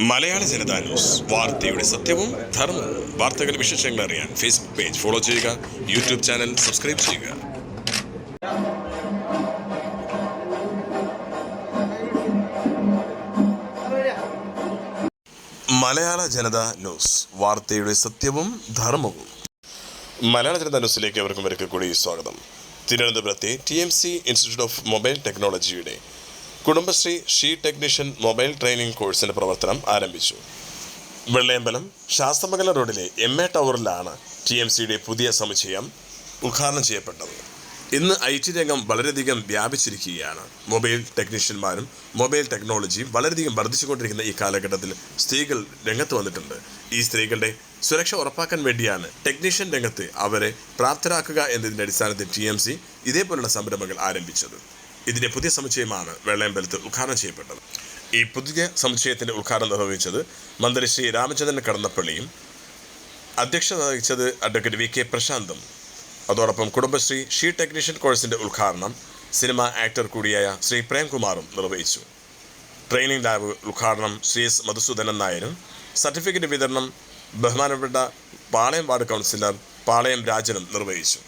മലയാള Janata news വാർത്തയുടെ സത്യവും ധർമ്മവും. വാർത്തകൾ വിശേഷങ്ങൾ അറിയാൻ ഫേസ്ബുക്ക് പേജ് ഫോളോ ചെയ്യുക യൂട്യൂബ് ചാനൽ സബ്സ്ക്രൈബ് ചെയ്യുക. മലയാള ജനതാ ന്യൂസ് വാർത്തയുടെ സത്യവും ധർമ്മവും. മലയാള ജനതാ ന്യൂസിലേക്ക് അവർക്കും ഒരിക്കൽ കൂടി സ്വാഗതം. തിരുവനന്തപുരത്തെ T M C institute of mobile ടെക്നോളജിയുടെ Kudumbashree she technician mobile training കോഴ്സിന്റെ പ്രവർത്തനം ആരംഭിച്ചു. വെള്ളയമ്പലം ശാസ്തമംഗല റോഡിലെ എം എ ടവറിലാണ് ടി എം സിയുടെ പുതിയ സമുച്ചയം ഉദ്ഘാടനം ചെയ്യപ്പെട്ടത്. ഇന്ന് ഐ ടി രംഗം വളരെയധികം വ്യാപിച്ചിരിക്കുകയാണ്. മൊബൈൽ ടെക്നീഷ്യന്മാരും മൊബൈൽ ടെക്നോളജിയും വളരെയധികം വർദ്ധിച്ചുകൊണ്ടിരിക്കുന്ന ഈ കാലഘട്ടത്തിൽ സ്ത്രീകൾ രംഗത്ത് വന്നിട്ടുണ്ട്. ഈ സ്ത്രീകളുടെ സുരക്ഷ ഉറപ്പാക്കാൻ വേണ്ടിയാണ് ടെക്നീഷ്യൻ രംഗത്ത് അവരെ പ്രാപ്തരാക്കുക എന്നതിന്റെ അടിസ്ഥാനത്തിൽ ടി എം സി ഇതേപോലുള്ള സംരംഭങ്ങൾ ആരംഭിച്ചത്. ഇതിന്റെ പുതിയ സമുച്ചയമാണ് വെള്ളയമ്പലത്ത് ഉദ്ഘാടനം ചെയ്യപ്പെട്ടത്. ഈ പുതിയ സമുച്ചയത്തിന്റെ ഉദ്ഘാടനം നിർവഹിച്ചത് മന്ത്രി ശ്രീ രാമചന്ദ്രൻ കടന്നപ്പള്ളിയും അധ്യക്ഷത വഹിച്ചത് അഡ്വക്കേറ്റ് വി കെ പ്രശാന്തും. അതോടൊപ്പം കുടുംബശ്രീ ഷീ ടെക്നീഷ്യൻ കോഴ്സിന്റെ ഉദ്ഘാടനം സിനിമ ആക്ടർ കൂടിയായ ശ്രീ പ്രേംകുമാറും നിർവഹിച്ചു. ട്രെയിനിംഗ് ലാബ് ഉദ്ഘാടനം ശ്രീ എസ് മധുസൂദനൻ നായരും സർട്ടിഫിക്കറ്റ് വിതരണം ബഹുമാനപ്പെട്ട പാളയം വാർഡ് കൗൺസിലർ പാളയം രാജനും നിർവഹിച്ചു.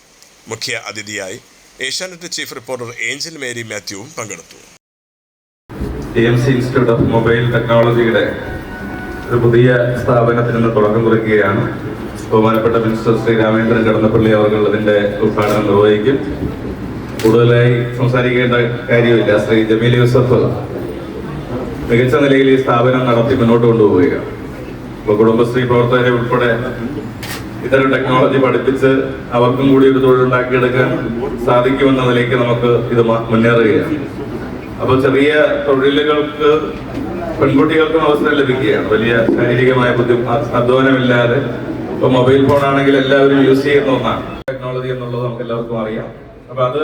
മുഖ്യ അതിഥിയായി Asianet chief reporter Angel Mary മാത്യുവും പങ്കെടുത്തു. T M C institute of mobile ടെക്നോളജിയുടെ ഒരു പുതിയ സ്ഥാപനത്തിന് ഇന്ന് തുടക്കം കുറിക്കുകയാണ്. ബഹുമാനപ്പെട്ട മിനിസ്റ്റർ ശ്രീ രാമേന്ദ്രൻ കടന്നപ്പള്ളി അവർ ഇതിന്റെ ഉദ്ഘാടനം നിർവഹിക്കും. കൂടുതലായി സംസാരിക്കേണ്ട കാര്യമില്ല. ശ്രീ ജമീൽ യൂസഫ് മികച്ച നിലയിൽ ഈ സ്ഥാപനം നടത്തി മുന്നോട്ട് കൊണ്ടുപോവുകയാണ്. കുടുംബശ്രീ പ്രവർത്തകരെ ഉൾപ്പെടെ ഇത്തരം ടെക്നോളജി പഠിപ്പിച്ച് അവർക്കും കൂടി ഒരു തൊഴിലുണ്ടാക്കിയെടുക്കാൻ സാധിക്കുമെന്ന നിലയ്ക്ക് നമുക്ക് ഇത് മുന്നേറുകയാണ്. അപ്പോൾ ചെറിയ തൊഴിലുകൾക്ക് പെൺകുട്ടികൾക്കും അവസരം ലഭിക്കുകയാണ്. വലിയ ശാരീരികമായ ബുദ്ധി അധ്വാനമില്ലാതെ ഇപ്പൊ മൊബൈൽ ഫോൺ ആണെങ്കിൽ എല്ലാവരും യൂസ് ചെയ്യുന്ന ഒന്നാണ്. ടെക്നോളജി എന്നുള്ളത് നമുക്ക് എല്ലാവർക്കും അറിയാം. അപ്പൊ അത്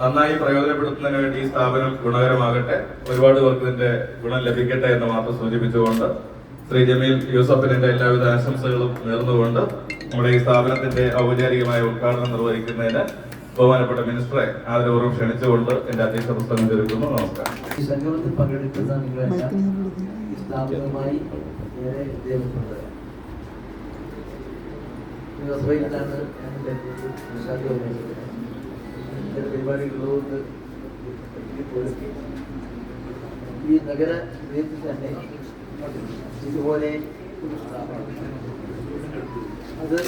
നന്നായി പ്രയോജനപ്പെടുത്തുന്നതിന് വേണ്ടി ഈ സ്ഥാപനം ഗുണകരമാകട്ടെ. ഒരുപാട് പേർക്ക് ഇതിന്റെ ഗുണം ലഭിക്കട്ടെ എന്ന് മാത്രം സൂചിപ്പിച്ചുകൊണ്ട് ശ്രീ ജമീൽ യൂസഫിന്റെ എല്ലാവിധ ആശംസകളും നേർന്നുകൊണ്ട് നമ്മുടെ ഈ സ്ഥാപനത്തിന്റെ ഔപചാരികമായ ഉദ്ഘാടനം നിർവഹിക്കുന്നതിന് ബഹുമാനപ്പെട്ട മിനിസ്റ്ററെ ആദരപൂർവം ക്ഷണിച്ചുകൊണ്ട് എന്റെ അധ്യക്ഷ പുസ്തകം തീർക്കുന്നു നമസ്കാരം. ഈ സംഗമത്തിൽ ഏറെ നഗര തന്നെ ഇതുപോലെ അത്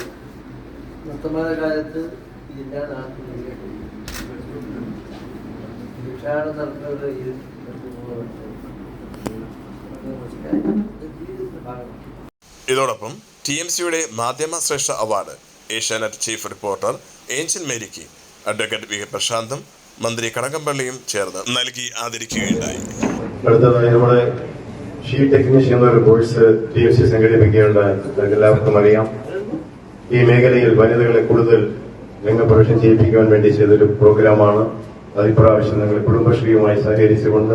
വർത്തമാനകാലത്ത് ജില്ലാ നാട്ടിലേക്ക് ഭിക്ഷാടനം നടത്തുന്നത് ഇത് ഇതോടൊപ്പം ടി എം സിയുടെ Madhyama Shreshta award Asianet chief reporter Angel മേരിക്ക് advocate V K പ്രശാന്തും മന്ത്രി കടകംപള്ളിയും ചേർന്ന് നൽകി ആദരിക്കുകയുണ്ടായി. അടുത്തതായി നമ്മുടെ ഷീ ടെക്നീഷ്യൻ എന്നൊരു കോഴ്സ് ടി എഫ് സി സംഘടിപ്പിക്കുകയുണ്ടായി. എല്ലാവർക്കും അറിയാം. ഈ മേഖലയിൽ വനിതകളെ കൂടുതൽ രംഗപ്രവേശം ചെയ്യിപ്പിക്കുവാൻ വേണ്ടി ചെയ്തൊരു പ്രോഗ്രാമാണ്. അത് ഇപ്രാവശ്യം ഞങ്ങൾ കുടുംബശ്രീയുമായി സഹകരിച്ചുകൊണ്ട്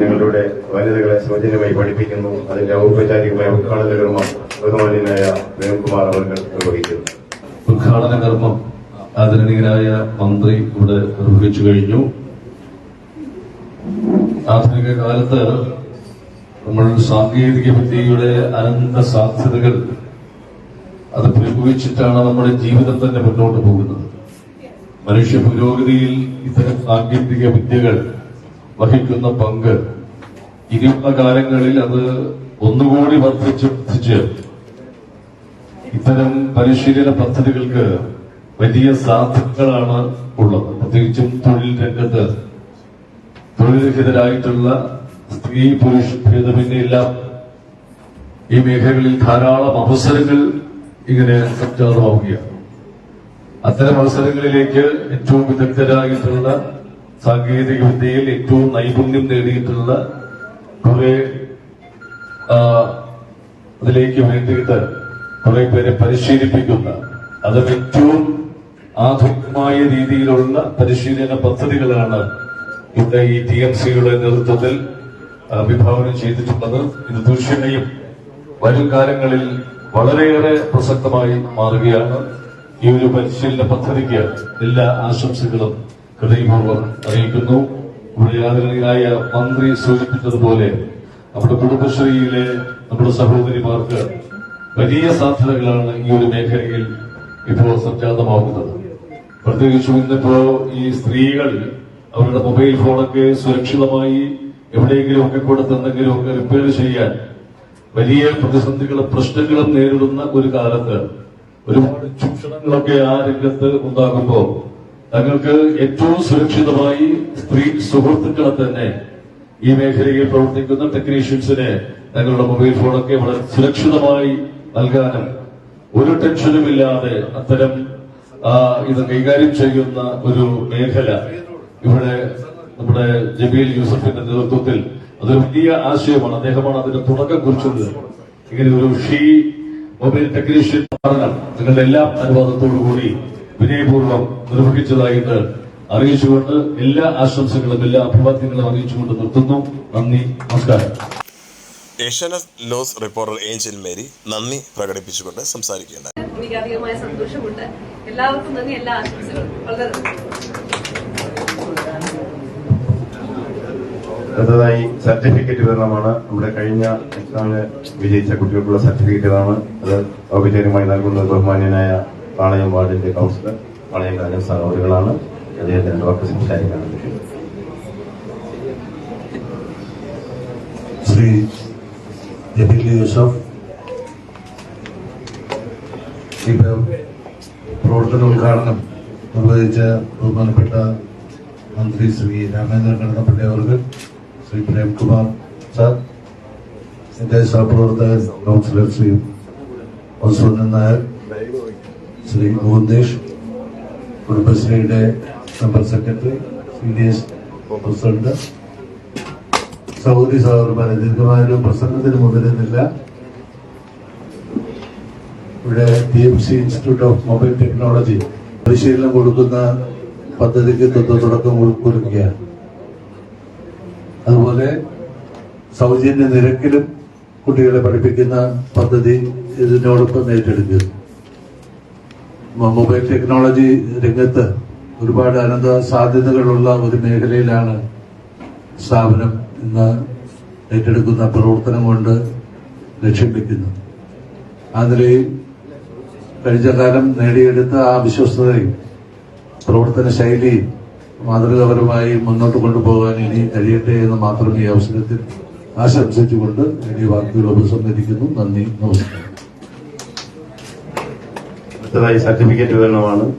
ഞങ്ങളുടെ വനിതകളെ സൗജന്യമായി പഠിപ്പിക്കുന്നു. അതിന്റെ ഔപചാരികമായ ഉദ്ഘാടന കർമ്മം ബഹുമാന്യനായ പ്രേംകുമാർ അവർ നിർവഹിക്കുന്നു. ഉദ്ഘാടന കർമ്മം ആദരണീയനായ മന്ത്രി ഇവിടെ നിർവഹിച്ചു കഴിഞ്ഞു. ആധുനിക കാലത്ത് നമ്മൾ സാങ്കേതിക വിദ്യയുടെ അനന്ത സാധ്യതകൾ അത് പ്രയോഗിച്ചിട്ടാണ് നമ്മുടെ ജീവിതം തന്നെ മുന്നോട്ട് പോകുന്നത്. മനുഷ്യ പുരോഗതിയിൽ ഇത്തരം സാങ്കേതിക വിദ്യകൾ വഹിക്കുന്ന പങ്ക് ഇനിയുള്ള കാലങ്ങളിൽ അത് ഒന്നുകൂടി വർദ്ധിച്ച് ഇത്തരം പരിശീലന പദ്ധതികൾക്ക് വലിയ സാധ്യതകളാണ് ഉള്ളത്. പ്രത്യേകിച്ചും തൊഴിൽ രംഗത്ത് തൊഴിൽരഹിതരായിട്ടുള്ള സ്ത്രീ പുരുഷ ഭേദമന്യെല്ലാം ഈ മേഖലകളിൽ ധാരാളം അവസരങ്ങൾ ഇങ്ങനെ സംജാതമാവുകയാണ്. അത്തരം അവസരങ്ങളിലേക്ക് ഏറ്റവും വിദഗ്ധരായിട്ടുള്ള സാങ്കേതിക വിദ്യയിൽ ഏറ്റവും നൈപുണ്യം നേടിയിട്ടുള്ള കുറെ അതിലേക്ക് വേണ്ടിയിട്ട് കുറെ പേരെ പരിശീലിപ്പിക്കുന്ന അത് ഏറ്റവും ആധുനികമായ രീതിയിലുള്ള പരിശീലന പദ്ധതികളാണ് ഇവിടെ ഈ ടി എം സിയുടെ നേതൃത്വത്തിൽ വിഭാവനം ചെയ്തിട്ടുള്ളത് ഇത് തീർച്ചയായും വരും കാലങ്ങളിൽ വളരെയേറെ പ്രസക്തമായി മാറുകയാണ്. ഈ ഒരു പരിശീലന പദ്ധതിക്ക് എല്ലാ ആശംസകളും ഹൃദയപൂർവം അറിയിക്കുന്നു. ഇവിടെ ആദരണീയനായ മന്ത്രി സൂചിപ്പിച്ചതുപോലെ നമ്മുടെ കുടുംബശ്രീയിലെ നമ്മുടെ സഹോദരിമാർക്ക് വലിയ സാധ്യതകളാണ് ഈ ഒരു മേഖലയിൽ ഇപ്പോൾ സംജാതമാകുന്നത്. പ്രത്യേകിച്ചും ഇന്നിപ്പോ ഈ സ്ത്രീകൾ അവരുടെ മൊബൈൽ ഫോണൊക്കെ സുരക്ഷിതമായി എവിടെയെങ്കിലും ഒക്കെ കൊടുത്ത് എന്തെങ്കിലും ഒക്കെ റിപ്പയർ ചെയ്യാൻ വലിയ പ്രതിസന്ധികളും പ്രശ്നങ്ങളും നേരിടുന്ന ഒരു കാലത്ത് ഒരുപാട് ചൂഷണങ്ങളൊക്കെ ആ രംഗത്ത് ഉണ്ടാകുമ്പോൾ തങ്ങൾക്ക് ഏറ്റവും സുരക്ഷിതമായി സ്ത്രീ സുഹൃത്തുക്കളെ തന്നെ ഈ മേഖലയിൽ പ്രവർത്തിക്കുന്ന ടെക്നീഷ്യൻസിനെ തങ്ങളുടെ മൊബൈൽ ഫോണൊക്കെ വളരെ സുരക്ഷിതമായി നൽകാനും ഒരു ടെൻഷനുമില്ലാതെ അത്തരം ഇത് കൈകാര്യം ചെയ്യുന്ന ഒരു മേഖല ഇവിടെ നമ്മുടെ ജബീൽ യൂസഫിന്റെ നേതൃത്വത്തിൽ അതൊരു വലിയ ആശയമാണ്. അദ്ദേഹമാണ് അതിന്റെ തുടക്കം കുറിച്ചത്. ഇങ്ങനെ ഒരു ഷീ മൊബൈൽ ടെക്നീഷ്യൻ പറഞ്ഞാൽ നിങ്ങളുടെ എല്ലാ അനുവാദത്തോടു കൂടി വിനയപൂർവം നിർവഹിച്ചതായിട്ട് അറിയിച്ചുകൊണ്ട് എല്ലാ ആശംസകളും എല്ലാ അഭിവാദ്യങ്ങളും അറിയിച്ചുകൊണ്ട് നിർത്തുന്നു. നന്ദി നമസ്കാരം. ഏഷ്യാനെറ്റ് ലോസ് റിപ്പോർട്ടർ ഏഞ്ചൽ മേരി നന്ദി പ്രകടിപ്പിച്ചുകൊണ്ട് സംസാരിക്കുകയുണ്ടായി എനിക്ക് അധികമായ സന്തോഷമുണ്ട്. എല്ലാവർക്കും നന്ദി എല്ലാ ആശംസകളും. വളരെ അടുത്തതായി സർട്ടിഫിക്കറ്റ് വിതരണമാണ്. നമ്മുടെ കഴിഞ്ഞ എക്സാമിന് വിജയിച്ച കുട്ടികൾക്കുള്ള സർട്ടിഫിക്കറ്റുകളാണ് അത് ഔപചാരികമായി നൽകുന്നത് ബഹുമാന്യനായ പാളയം വാർഡിന്റെ കൗൺസിലർ പാളയം കാലം സഹോദരികളാണ് അദ്ദേഹത്തിന്റെ വാക്ക് സംസാരിക്കാനുണ്ട് ശ്രീ യൂസഫ് പ്രവർത്തന ഉദ്ഘാടനം നിർവഹിച്ച ബഹുമാനപ്പെട്ട മന്ത്രി ശ്രീ രാമേന്ദ്രൻ കടന്നപ്പള്ളി അവർക്ക് ശ്രീ പ്രേംകുമാർ സാർ എന്റെ സഹപ്രവർത്തകൻ കൗൺസിലർ ശ്രീ മധുസൂദനൻ നായർ ശ്രീ മോഹൻദേശ് കുടുംബശ്രീയുടെ member secretary C D S president സഹോദരി സഹോദരന്മാരെ ദീർഘമായൊരു പ്രസംഗത്തിന് മുതിരുന്നില്ല ഇവിടെ T M C institute of mobile technology പരിശീലനം കൊടുക്കുന്ന പദ്ധതിക്ക് തുടക്കം കുറിക്കുകയാണ്. അതുപോലെ സൗജന്യ നിരക്കിലും കുട്ടികളെ പഠിപ്പിക്കുന്ന പദ്ധതി ഇതിനോടൊപ്പം ഏറ്റെടുക്കുന്നു. മൊബൈൽ ടെക്നോളജി രംഗത്ത് ഒരുപാട് അനന്ത സാധ്യതകളുള്ള ഒരു മേഖലയിലാണ് സ്ഥാപനം ഇന്ന് ഏറ്റെടുക്കുന്ന പ്രവർത്തനം കൊണ്ട് ലക്ഷ്യം വെക്കുന്നത്. ആ നിലയിൽ കഴിഞ്ഞ കാലം നേടിയെടുത്ത ആ വിശ്വസ്തതയും പ്രവർത്തന ശൈലിയും മാതൃകാപരമായി മുന്നോട്ട് കൊണ്ടുപോകാൻ ഇനി കഴിയട്ടെ എന്ന് മാത്രം ഈ അവസരത്തിൽ ആശംസിച്ചുകൊണ്ട് ഇനി വാക്കുകൾ ഉപസംഹരിക്കുന്നു. നന്ദി നമസ്കാരം. അടുത്തതായി സർട്ടിഫിക്കറ്റ് വിതരണമാണ്.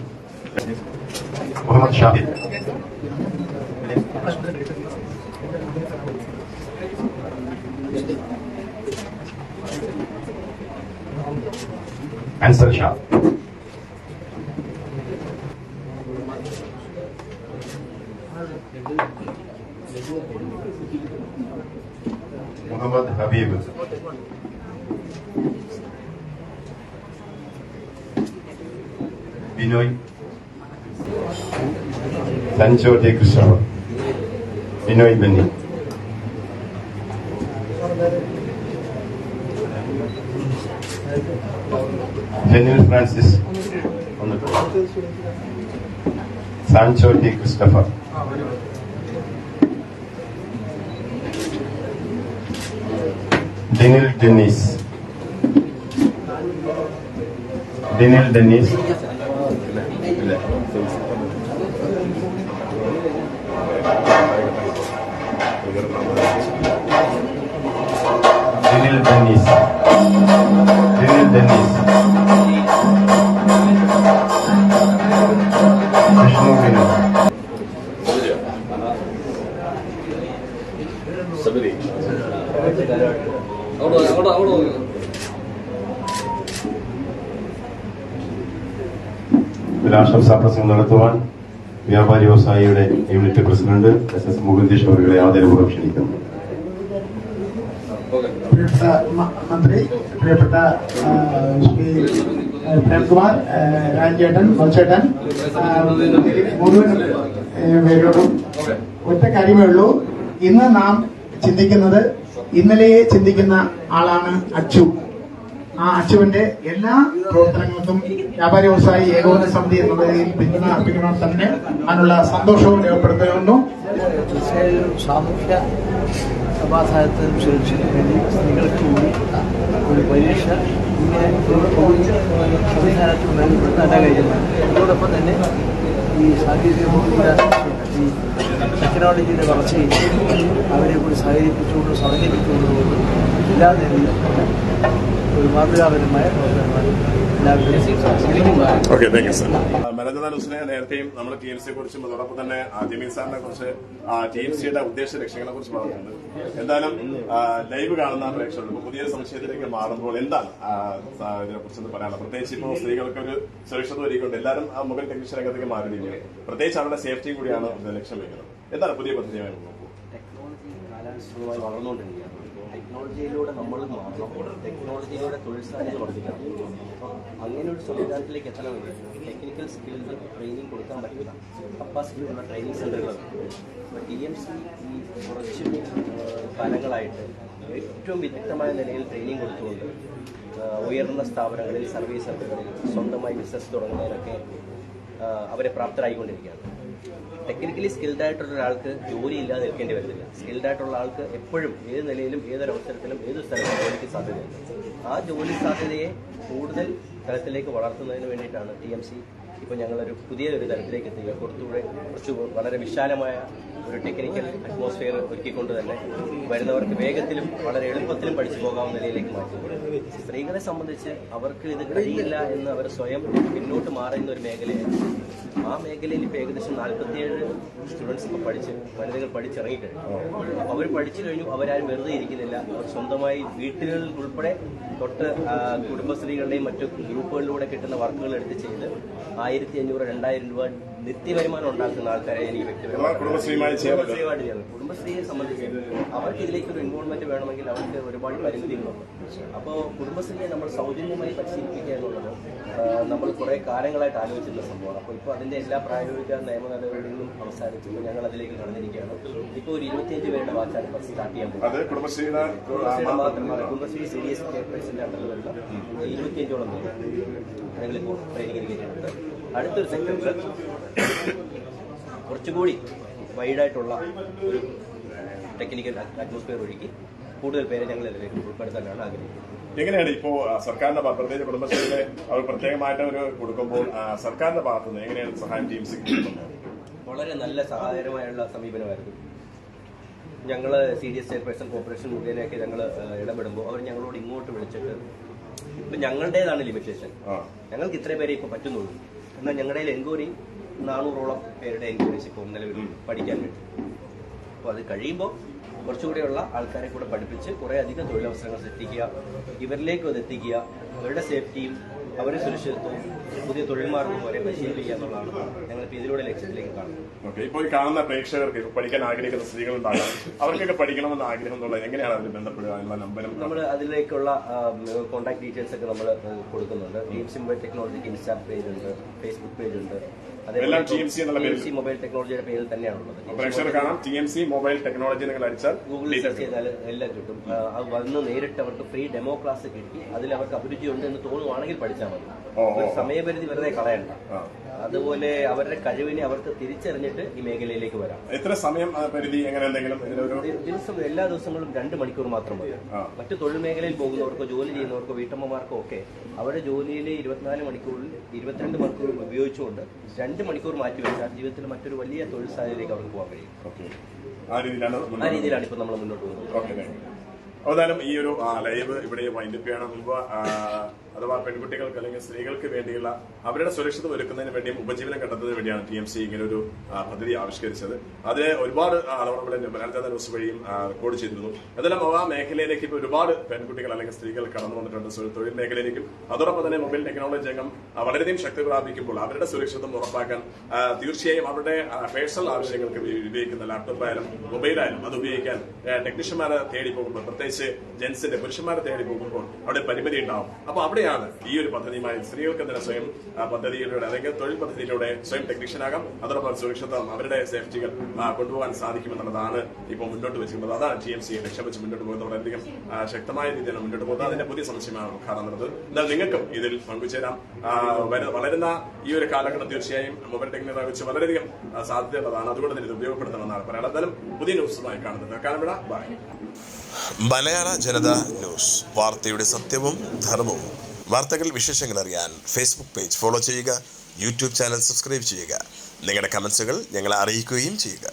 Muhammad Shahid Ansar Shah. ビてくださいビノイ山頂でクシャワビノイベニジェニル・フランシス on the door. Sancho D. Christopher. دينيل دينيس دينيل دينيس دينيل دينيس دينيل دينيس ഒരു ആശംസാ പ്രസംഗം നടത്തുവാൻ വ്യാപാരി വ്യവസായിയുടെ unit president S S Mukundesh അവരുടെ ആദരപൂർവം ക്ഷണിക്കുന്നു. പ്രിയപ്പെട്ട മന്ത്രി പ്രിയപ്പെട്ട ശ്രീ പ്രേംകുമാർ രാജേട്ടൻ മത്സേട്ടൻ മുഴുവൻ പേരോടും ഒറ്റ കാര്യമേ ഉള്ളൂ. ഇന്ന് നാം ചിന്തിക്കുന്നത് ഇന്നലെയെ ചിന്തിക്കുന്ന ആളാണ് അച്ചു. ആ അച്ചുവിന്റെ എല്ലാ പ്രവർത്തനങ്ങൾക്കും വ്യാപാരി വ്യവസായി ഏകോപന സമിതി എന്ന നിലയിൽ പിന്തുണ അർപ്പിക്കണം തന്നെ അതിനുള്ള സന്തോഷവും രേഖപ്പെടുത്തുന്നു തീർച്ചയായും സഭാസാഹിത്യ സുരക്ഷയ്ക്ക് വേണ്ടി സ്ത്രീകൾക്ക് കൂടി ഒരു പരീക്ഷ ഇങ്ങനെ സംവിധാനത്തിൽ കഴിയുന്നത് അതോടൊപ്പം തന്നെ ഈ സാങ്കേതിക ടെക്നോളജിയുടെ വളർച്ചയിൽ അവരെ കൂടി സഹകരിപ്പിച്ചുകൊണ്ട് സഹകരിപ്പിച്ചുകൊണ്ടുകൊണ്ട് എല്ലാ നിലയിലും ഒരു മാതൃകാപരമായ ഓക്കെ താങ്ക് യു സർ മലജന ന്യൂസിനെ നേരത്തെയും നമ്മൾ ടി എം സിയെ കുറിച്ചും അതോടൊപ്പം തന്നെ ജമീൻ സാറിനെ കുറിച്ച് ടി എം സിയുടെ ഉദ്ദേശ ലക്ഷ്യങ്ങളെ കുറിച്ച് പറഞ്ഞിട്ടുണ്ട്. എന്തായാലും ലൈവ് കാണുന്ന പ്രേക്ഷകർ പുതിയ സംശയത്തിലേക്ക് മാറുമ്പോൾ എന്താണ് ഇതിനെ കുറിച്ചൊന്ന് പറയാനുള്ളത്? പ്രത്യേകിച്ച് ഇപ്പോൾ സ്ത്രീകൾക്ക് ഒരു സുരക്ഷിത ഒരുക്കുണ്ട് എല്ലാവരും ആ മുഗൾ ടെക്നീഷ്യൻ രംഗത്തേക്ക് മാറിയിരിക്കുകയാണ് പ്രത്യേകിച്ച് അവരുടെ സേഫ്റ്റി കൂടിയാണ് ലക്ഷ്യം വെക്കുന്നത് എന്താണ് പുതിയ പദ്ധതിയായി നോക്കൂ ടെക്നോളജി വളർന്നുകൊണ്ടിരിക്കുന്നത് ടെക്നോളജിയിലൂടെ നമ്മൾ മാറണം ടെക്നോളജിയിലൂടെ തൊഴിൽ സാധ്യത വർദ്ധിക്കണം. അങ്ങനെ ഒരു സംവിധാനത്തിലേക്ക് എത്തണമെങ്കിൽ ടെക്നിക്കൽ സ്കിൽസ് ട്രെയിനിങ് കൊടുക്കാൻ പറ്റുന്ന കപ്പാസിറ്റി ഉള്ള ട്രെയിനിങ് സെന്ററുകൾ ടി എം സി ഈ കുറച്ച് ഫലങ്ങളായിട്ട് ഏറ്റവും വിദഗ്ധമായ നിലയിൽ ട്രെയിനിങ് കൊടുത്തുകൊണ്ട് ഉയർന്ന സ്ഥാപനങ്ങളിൽ സർവീസ് സെന്ററുകളിൽ സ്വന്തമായി ബിസിനസ് തുടങ്ങുന്നതിനൊക്കെ അവരെ പ്രാപ്തരായിക്കൊണ്ടിരിക്കുകയാണ്. ടെക്നിക്കലി സ്കിൽഡ് ആയിട്ടുള്ള ഒരാൾക്ക് ജോലി ഇല്ലാതെ നിൽക്കേണ്ടി വരുന്നില്ല സ്കിൽഡ് ആയിട്ടുള്ള ആൾക്ക് എപ്പോഴും ഏത് നിലയിലും ഏതൊരവസരത്തിലും ഏത് സ്ഥലത്തും ജോലിക്ക് സാധ്യതയുണ്ട്. ആ ജോലി സാധ്യതയെ കൂടുതൽ തലത്തിലേക്ക് വളർത്തുന്നതിന് വേണ്ടിയിട്ടാണ് ടി എം സി ഇപ്പോൾ ഞങ്ങളൊരു പുതിയ ഒരു തലത്തിലേക്ക് എത്തുക. കുറച്ചുകൂടെ കുറച്ച് വളരെ വിശാലമായ ഒരു ടെക്നിക്കൽ അറ്റ്മോസ്ഫിയർ ഒരുക്കിക്കൊണ്ട് തന്നെ വരുന്നവർക്ക് വേഗത്തിലും വളരെ എളുപ്പത്തിലും പഠിച്ചു പോകാവുന്ന നിലയിലേക്ക് മാറ്റി. സ്ത്രീകളെ സംബന്ധിച്ച് അവർക്ക് ഇത് കഴിയില്ല എന്ന് അവർ സ്വയം പിന്നോട്ട് മാറുന്ന ഒരു മേഖലയാണ് ആ മേഖലയിൽ ഇപ്പോൾ ഏകദേശം നാൽപ്പത്തിയേഴ് സ്റ്റുഡൻസ് ഇപ്പോൾ പഠിച്ച് വനിതകൾ പഠിച്ചിറങ്ങിക്കഴിഞ്ഞു. അപ്പോൾ അവർ പഠിച്ചു കഴിഞ്ഞു അവരാരും വെറുതെ ഇരിക്കുന്നില്ല. അവർ സ്വന്തമായി വീട്ടുകളിൽ ഉൾപ്പെടെ തൊട്ട് കുടുംബശ്രീകളുടെയും മറ്റു ഗ്രൂപ്പുകളിലൂടെ കിട്ടുന്ന വർക്കുകൾ എടുത്ത് ചെയ്ത് ആയിരത്തി അഞ്ഞൂറ് രണ്ടായിരം രൂപ നിത്യവരുമാനം ഉണ്ടാക്കുന്ന ആൾക്കാരെ എനിക്ക് വ്യക്തിപരമായി കുടുംബശ്രീയുമായി. കുടുംബശ്രീയെ സംബന്ധിച്ച് അവർക്ക് ഇതിലേക്ക് ഒരു ഇൻവോൾവ്മെന്റ് വേണമെങ്കിൽ അവർക്ക് ഒരുപാട് പരിമിതികളുണ്ട്. അപ്പോൾ കുടുംബശ്രീയെ നമ്മൾ സൗജന്യമായി പരിശീലിപ്പിക്കുക എന്നുള്ളത് നമ്മൾ കുറെ കാലങ്ങളായിട്ട് ആലോചിച്ചിരുന്ന സംഭവമാണ്. അപ്പോൾ ഇപ്പോൾ അതിന്റെ എല്ലാ പ്രായോഗിക നിയമ നടപടികളും അവസാനിച്ചു ഞങ്ങൾ അതിലേക്ക് കടന്നിരിക്കുകയാണ്. ഇപ്പോൾ ഒരു ഇരുപത്തിയഞ്ച് പേരുടെ വാച്ചാണ് ഇപ്പോൾ സ്റ്റാർട്ട് ചെയ്യാൻ പോകുന്നത്. കുടുംബശ്രീയുടെ മാത്രമല്ല കുടുംബശ്രീ സി ഡി എസ് ചെയർപേഴ്സിന്റെ അണ്ടറിൽ വരുന്ന ഇരുപത്തിയഞ്ചോളം പേര് ഞങ്ങളിപ്പോൾ ട്രെയിനിങ് എടുക്കുന്നുണ്ട് അടുത്തൊരു സെക്ടറിൽ കുറച്ചുകൂടി വൈഡായിട്ടുള്ള ഒരു ടെക്നിക്കൽ അറ്റ്മോസ്ഫിയർ ഒഴുക്കി കൂടുതൽ പേരെ ഞങ്ങൾ ഇതിലേക്ക് ഉൾപ്പെടുത്താനാണ് ആഗ്രഹിക്കുന്നത്. എങ്ങനെയാണ് ഇപ്പോ സർക്കാരിന്റെ പ്രത്യേകിച്ച് കുടുംബശ്രീയുടെ അവർ പ്രത്യേകമായിട്ട് ഒരു കൊടുക്കുമ്പോൾ സർക്കാരിന്റെ ഭാഗത്തു നിന്ന് എങ്ങനെയാണ് സഹായം ടീം സി വളരെ നല്ല സഹായകരമായുള്ള സമീപനമായിരുന്നു. ഞങ്ങൾ C D S chairperson corporation മുഖേനയൊക്കെ ഞങ്ങൾ ഇടപെടുമ്പോൾ അവർ ഞങ്ങളോട് ഇങ്ങോട്ട് വിളിച്ചിട്ട് ഇപ്പം ഞങ്ങളുടേതാണ് ലിമിറ്റേഷൻ. ഞങ്ങൾക്ക് ഇത്രയും പേരെ ഇപ്പോൾ പറ്റുന്നുള്ളൂ. എന്നാൽ ഞങ്ങളുടെ എൻക്വയറി നാനൂറോളം പേരുടെ എൻകറേജ് ഇപ്പോൾ നിലവിൽ പഠിക്കാൻ വേണ്ടി. അപ്പോൾ അത് കഴിയുമ്പോൾ കുറച്ചുകൂടെയുള്ള ആൾക്കാരെ കൂടെ പഠിപ്പിച്ച് കുറേ അധികം തൊഴിലവസരങ്ങൾ സൃഷ്ടിക്കുക ഇവരിലേക്കും അത് എത്തിക്കുക അവരുടെ സേഫ്റ്റിയും അവരെ സുരക്ഷിതത്വവും പുതിയ തൊഴിൽ മാർഗം പോലെ പരിശീലിപ്പിക്കുക എന്നുള്ളതാണ് ഞങ്ങളിപ്പോൾ ഇതിലൂടെ ലക്ഷ്യത്തിലേക്ക് കാണുന്നത്. ഓക്കെ ഇപ്പോൾ ഈ കാണുന്ന പ്രേക്ഷകർക്ക് പഠിക്കാൻ ആഗ്രഹിക്കുന്ന സ്ത്രീകളുണ്ടാകാം. അവർക്കൊക്കെ പഠിക്കണമെന്ന ആഗ്രഹം എന്നുള്ളത് എങ്ങനെയാണ് അതിൽ ബന്ധപ്പെടുക എന്നുള്ള നമ്പരും? നമ്മൾ അതിലേക്കുള്ള കോൺടാക്ട് ഡീറ്റെയിൽസ് ഒക്കെ നമ്മൾ കൊടുക്കുന്നുണ്ട്. ടീം സിംബൽ ടെക്നോളജിക്ക് ഇൻസ്റ്റാഗ്രാം പേജ് ഉണ്ട് ഫേസ്ബുക്ക് പേജ് ഉണ്ട്. എല്ലാം TMC എന്നുള്ള പേരിൽ. മൊബൈൽ ടെക്നോളജിയുടെ പേരിൽ തന്നെയാണുള്ളത്. പ്രേക്ഷകർ കാണാം. T M C mobile technology നിങ്ങൾ അടിച്ചാൽ ഗൂഗിളിൽ സെർച്ച് ചെയ്താൽ എല്ലാം കിട്ടും. അത് വന്ന് നേരിട്ട് അവർക്ക് ഫ്രീ ഡെമോ ക്ലാസ് കിട്ടി. അതിൽ അവർക്ക് അഭിരുചി ഉണ്ട് എന്ന് തോന്നുവാണെങ്കിൽ പഠിച്ചാൽ മതി. ഒരു സമയപരിധി വെറുതെ കളയണ്ട. അതുപോലെ അവരുടെ കഴിവിനെ അവർക്ക് തിരിച്ചറിഞ്ഞിട്ട് ഈ മേഖലയിലേക്ക് വരാം. എത്ര സമയം പരിധി എങ്ങനെ എന്തെങ്കിലും ദിവസം എല്ലാ ദിവസങ്ങളും രണ്ട് മണിക്കൂർ മാത്രം മതി. മറ്റു തൊഴിൽ മേഖലയിൽ പോകുന്നവർക്കോ ജോലി ചെയ്യുന്നവർക്കോ വീട്ടമ്മമാർക്കോ ഒക്കെ അവരുടെ ജോലിയിലെ ഇരുപത്തിനാല് മണിക്കൂറിൽ ഇരുപത്തിരണ്ട് മണിക്കൂർ ഉപയോഗിച്ചുകൊണ്ട് രണ്ട് മണിക്കൂർ മാറ്റി വെച്ചാൽ ജീവിതത്തിൽ മറ്റൊരു വലിയ തൊഴിൽ സാധ്യതയിലേക്ക് അവർക്ക് പോകാൻ കഴിയും. ആ രീതിയിലാണ് ആ രീതിയിലാണ് ഇപ്പോൾ നമ്മൾ മുന്നോട്ട് പോകുന്നത്. ഏതായാലും ഈ ഒരു ലൈവ് ഇവിടെ വൈൻഡപ്പ് ചെയ്യണം അഥവാ പെൺകുട്ടികൾക്ക് അല്ലെങ്കിൽ സ്ത്രീകൾക്ക് വേണ്ടിയുള്ള അവരുടെ സുരക്ഷിതം ഒരുക്കുന്നതിന് വേണ്ടിയും ഉപജീവനം കണ്ടെത്തുന്നതിന് വേണ്ടിയാണ് ടി എം സി ഇങ്ങനെ ഒരു പദ്ധതി ആവിഷ്കരിച്ചത്. അതിന് ഒരുപാട് ആ, നമ്മുടെ മലയാള ന്യൂസ് വഴിയും റെക്കോർഡ് ചെയ്തിരുന്നു. അതെല്ലാം ആ മേഖലയിലേക്ക് ഇപ്പോൾ ഒരുപാട് പെൺകുട്ടികൾ അല്ലെങ്കിൽ സ്ത്രീകൾ കടന്നു വന്നിട്ടുണ്ട്. തൊഴിൽ മേഖലയിലേക്കും അതോടൊപ്പം തന്നെ മൊബൈൽ ടെക്നോളജി രംഗം വളരെയധികം ശക്തി പ്രാപിക്കുമ്പോൾ അവരുടെ സുരക്ഷിതം ഉറപ്പാക്കാൻ തീർച്ചയായും അവരുടെ പേഴ്സണൽ ആവശ്യങ്ങൾക്ക് ഉപ- ഉപയോഗിക്കുന്ന ലാപ്ടോപ്പ് ആയാലും മൊബൈൽ അത് ഉപയോഗിക്കാൻ ടെക്നീഷ്യന്മാരെ തേടി പോകുമ്പോൾ പ്രത്യേകിച്ച് ജെൻസിന്റെ പുരുഷന്മാരെ തേടി പോകുമ്പോൾ അവിടെ പരിമിതി ഉണ്ടാവും. അപ്പൊ അവിടെയാണ് ഈ ഒരു പദ്ധതിയുമായി സ്ത്രീകൾക്ക് തന്നെ സ്വയം പദ്ധതിയിലൂടെ അല്ലെങ്കിൽ തൊഴിൽ പദ്ധതിയിലൂടെ സ്വയം ടെക്നീഷ്യനാകാം. അതോടൊപ്പം സുരക്ഷിതം അവരുടെ സേഫ്റ്റികൾ കൊണ്ടുപോകാൻ സാധിക്കുമെന്നുള്ളതാണ് ഇപ്പോൾ മുന്നോട്ട് വെച്ചിരിക്കുന്നത്. അതാണ് ടി എം സി ലക്ഷ്യം വെച്ച് മുന്നോട്ട് പോകുന്നത്. വളരെയധികം ശക്തമായ രീതിയിൽ മുന്നോട്ട് പോകുന്നത്. അതിന്റെ പുതിയ സംശയമാണ് കാണുന്നത് എന്നാൽ നിങ്ങൾക്കും ഇതിൽ പങ്കുചേരാം. വളരുന്ന ഈ ഒരു കാലഘട്ടം തീർച്ചയായും മൊബൈൽ ടെക്നോളജി വെച്ച് വളരെയധികം സാധ്യതയുള്ളതാണ്. അതുകൊണ്ട് തന്നെ ഇത് ഉപയോഗപ്പെടുത്തണമെന്നാണ് പറയുന്നത് എന്തായാലും പുതിയ ന്യൂസുമായി കാണുന്നത്. കാണുമ്പോൾ ബൈ. Malayala Janata news. വാർത്തയുടെ സത്യവും ധർമ്മവും. വാർത്തകൾ വിശേഷങ്ങൾ അറിയാൻ ഫേസ്ബുക്ക് പേജ് ഫോളോ ചെയ്യുക യൂട്യൂബ് ചാനൽ സബ്സ്ക്രൈബ് ചെയ്യുക. നിങ്ങളുടെ കമൻസുകൾ ഞങ്ങളെ അറിയിക്കുകയും ചെയ്യുക.